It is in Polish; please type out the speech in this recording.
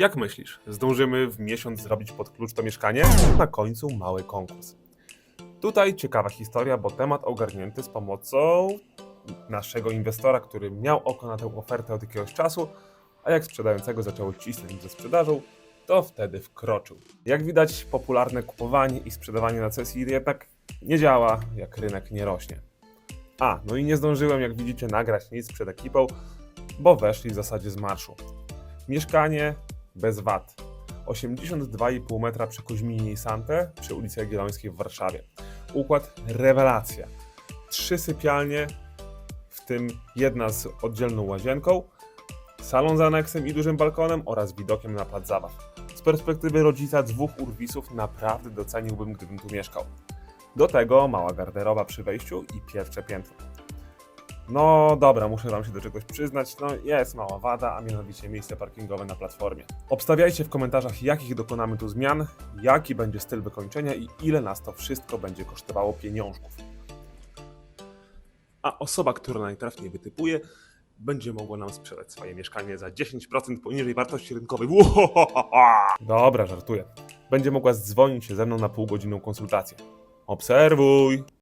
Jak myślisz, zdążymy w miesiąc zrobić pod klucz to mieszkanie? Na końcu mały konkurs. Tutaj ciekawa historia, bo temat ogarnięty z pomocą naszego inwestora, który miał oko na tę ofertę od jakiegoś czasu, a jak sprzedającego zaczęło cisnąć ze sprzedażą, to wtedy wkroczył. Jak widać, popularne kupowanie i sprzedawanie na sesji jednak nie działa, jak rynek nie rośnie. A, no i nie zdążyłem, jak widzicie, nagrać nic przed ekipą, bo weszli w zasadzie z marszu. Mieszkanie bez VAT. 82,5 metra przy Koźminie i Sante przy ulicy Jagiellońskiej w Warszawie. Układ rewelacja. Trzy sypialnie, w tym jedna z oddzielną łazienką, salon z aneksem i dużym balkonem oraz widokiem na plac zabaw. Z perspektywy rodzica dwóch urwisów naprawdę doceniłbym, gdybym tu mieszkał. Do tego mała garderoba przy wejściu i pierwsze piętro. No dobra, muszę Wam się do czegoś przyznać. No jest mała wada, a mianowicie miejsce parkingowe na platformie. Obstawiajcie w komentarzach, jakich dokonamy tu zmian, jaki będzie styl wykończenia i ile nas to wszystko będzie kosztowało pieniążków. A osoba, która najtrafniej wytypuje, będzie mogła nam sprzedać swoje mieszkanie za 10% poniżej wartości rynkowej. Łohohoho! Dobra, żartuję. Będzie mogła dzwonić się ze mną na półgodzinną konsultację. Obserwuj!